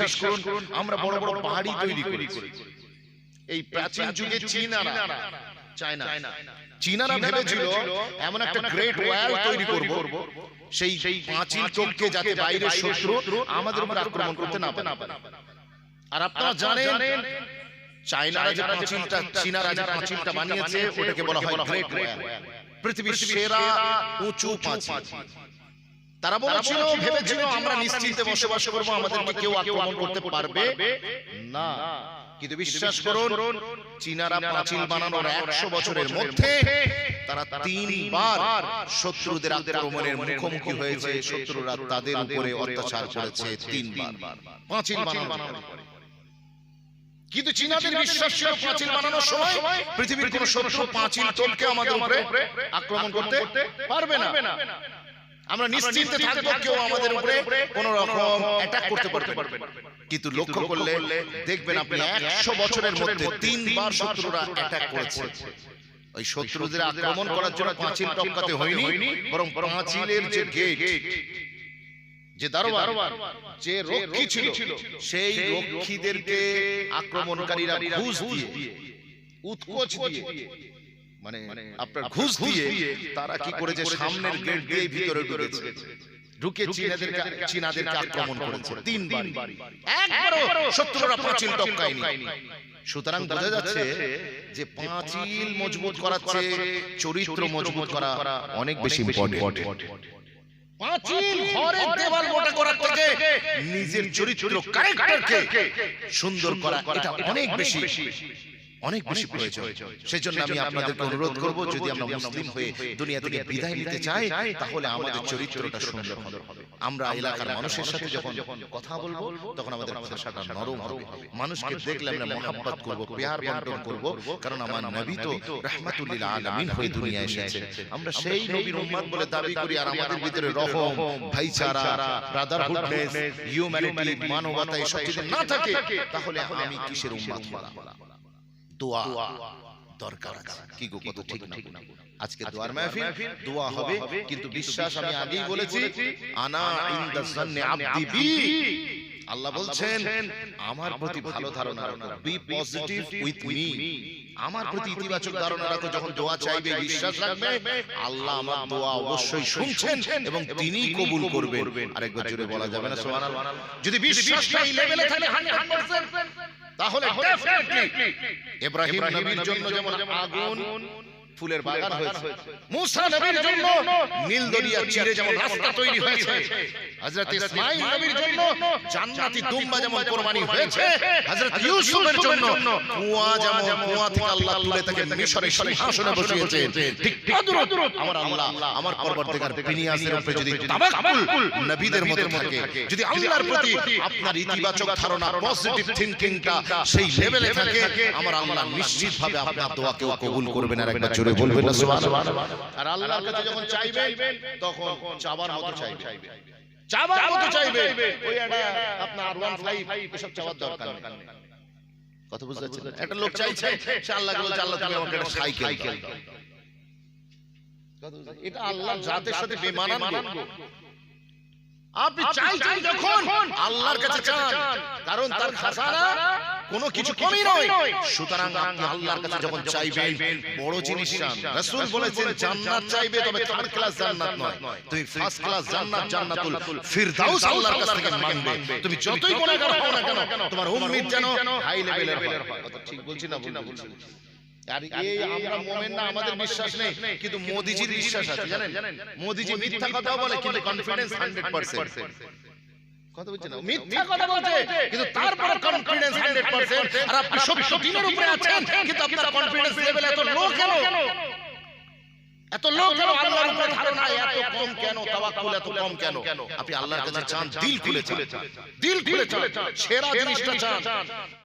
বিশ্বাস করুন আমরা বড় বড় পাহাড়ি তৈরি করি এই প্রাচীন যুগে চীনারা চায়না চীনারা ভেবেছিল এমন একটা গ্রেট ওয়াল তৈরি করব সেই পাঁচিল টপকে যাতে বাইরের শত্রু আমাদের উপর আক্রমণ করতে না পারে। আর আপনারা জানেন চায়নারা যে পাঁচিলটা চীনারা যে পাঁচিলটা বানিয়েছে ওটাকে বলা হয় গ্রেট ওয়াল পৃথিবীর সেরা উঁচু পাঁচিল তারা বলেছিল ভেবেছিল আমরা নিশ্চিন্তে বসবাস করব আমাদেরকে কেউ আক্রমণ করতে পারবে। না। কিন্তু বিশ্বাস করুন চীনারা পাঁচিল বানানোর একশো বছরের মধ্যে তারা তিনবার শত্রুদের আক্রমণের মুখোমুখি হয়েছে। শত্রুরা তাদের উপরে অত্যাচার করেছে তিনবার। পাঁচিল বানানো কিন্তু চীনাদের বিশ্বাস ছিল পাঁচিল বানানোর সময় পৃথিবীর কোন শত্রু পাঁচিল টলকে আমাদের উপরে আক্রমণ করতে পারবে না। আমরা নিশ্চিন্তে থাকব কেউ আমাদের উপরে কোন রকম অ্যাটাক করতে পারবে না। কিন্তু লক্ষ্য করলে দেখবেন আপনি একশো বছরের মধ্যে তিনবার শত্রুরা অ্যাটাক করেছে। ওই শত্রুদের আক্রমণ করার জন্য পাঁচিল টপকাতে হয়নি বরং পাঁচিলের যে গেট যে দারোয়ার যে রক্ষী ছিল সেই রক্ষীদেরকে আক্রমণকারীরা ঘুষ দিয়ে উৎকোচ দিয়ে। মানে আপনার ঘুষ দিয়ে তারা কি করেছে? সামনের গেট দিয়ে ভিতরে ঢুকেছে। ঢুকে চীনাদেরকে চীনাদেরকে আক্রমণ করেছে। তিনবার একবারও শত্রুরা পাঁচিল টপকায়নি সুতরাং বোঝা যাচ্ছে যে পাঁচিল মজবুত করাচ্ছে চরিত্র মজবুত করা অনেক বেশি ইম্পর্টেন্ট পাঁচিল ঘরের দেওয়াল মোটা করার থেকে নিজের চরিত্র ক্যারেক্টারকে সুন্দর করা এটা অনেক বেশি। অনেক বেশি প্রয়োজন। সেজন্য আমি আপনাদেরকে অনুরোধ করব যদি আমরা মুসলিম হয়ে দুনিয়া থেকে বিদায় নিতে চাই তাহলে আমাদের চরিত্রটা সুন্দর হবে। আমরা এলাকার মানুষের সাথে যখন কথা বলব তখন আমাদের ভাষাটা নরম হবে। মানুষকে দেখলে আমরা মহাব্বত করব পেয়ার বন্টন করব কারণ আমার নবী তো রাহমাতুল্লিল আলামিন হয়ে দুনিয়ায় এসেছে। আমরা সেই নবীর উম্মত বলে দাবি করি আর আমাদের ভিতরে রহম ভাইচারা ব্রাদারহুডনেস হিউম্যানিটি মানবতা এসব যদি না থাকে তাহলে আমি কিসের উম্মত হলাম দোয়া দরকার কি গো ঠিক না? আজকে দোয়ার মাহফিল? দোয়া হবে কিন্তু বিশ্বাস আমি আগেই বলেছি আনা ইনদা জান্নি আবদি বি। আল্লাহ বলছেন আমার প্রতি ভালো ধারণা রাখো বি পজিটিভ উইথ মি আমার প্রতি ইতিবাচক ধারণা রাখো যখন দোয়া চাইবে বিশ্বাস রাখবে আল্লাহ আমার দোয়া অবশ্যই শুনছেন এবং তিনি কবুল করবেন। আরেকবার জোরে বলা যাবে না সুবহানাল্লাহ যদি বিশ্বাসটা এই লেভেলে থাকে 100% তাহলে ডেফিনেটলি ইব্রাহিম নবীর জন্য যেমন আগুন ফুলের বাগান হয়েছে। মুসা নবীর জন্য নীল দরিয়া চিরে যেমন রাস্তা তৈরি হয়েছে। হযরত ইসমাঈল নবীর জন্য জান্নাতি দুম্বা যেমন কুরবানি হয়েছে হযরত ইউসুফের জন্য কুয়া যেমন কুয়া থেকে আল্লাহ তুলে তাকে মিশরে সিংহাসনে বসিয়েছে ঠিক তদ্রুপ আমার আল্লাহ আমার পরবর্তীকার বিনিয়াসের উপরে যদি তাওয়াক্কুল নবীদের মধ্যে থাকে। যদি আল্লাহর প্রতি আপনার ইতিবাচক ধারণা পজিটিভ থিংকিংটা সেই লেভেলে থাকে আমার আল্লাহ নিশ্চিতভাবে আপনার দোয়াকেও কবুল করবেন আর একবার জোরে বলবেন না সুবহানাল্লাহ। আর আল্লাহর কাছে যখন চাইবেন তখন চাবার মতো চাইবেন চাবার মতো চাইবে। ওই একটা আপনার ওয়ান ফাইভ এসব চাওয়ার দরকার নেই। কথা বুঝতে পারছেন? একটা লোক চাইছে সে আল্লাহকে বলছে আল্লাহ তুমি আমাকে একটা সাইকেল দাও। এটা আল্লাহর জাতের সাথে বেমানান গো। আপনি চাইছেন যখন আল্লাহর কাছে চান। কারণ তার খাজানা কোনো কিছু কমই নয়। সুতরাং আপনি আল্লাহর কাছে যখন চাইবেন বড় জিনিস চান। রাসূল বলেছেন জান্নাত চাইবে তবে থার্ড ক্লাস জান্নাত নয়। তুমি ফার্স্ট ক্লাস জান্নাত জান্নাতুল ফিরদাউস আল্লাহর কাছ থেকে মানবে। তুমি যতই গুনাহগার হও না কেন তোমার উম্মিদ যেন হাই লেভেলের হয়। কথা ঠিক বলছি না ভুল বলছি আর এই আমরা মোমেন না আমাদের বিশ্বাস নেই। কিন্তু মোদিজির বিশ্বাস আছে জানেন? মোদিজি মিথ্যা কথা বলে কিন্তু কনফিডেন্স 100% কথা বলছেন না মিথ্যা কথা বলছে কিন্তু কনফিডেন্স 100% আর আপনি সত্য দিনের উপরে আছেন কিন্তু আপনার কনফিডেন্স লেভেল এত লো কেন? এত লো কেন? আল্লাহর উপরে ধারণা এত কম কেন? তাওয়াক্কুল এত কম কেন? আপনি আল্লাহর কাছে চান দিল খুলে চান দিল খুলে চান সেরা জিনিসটা চান।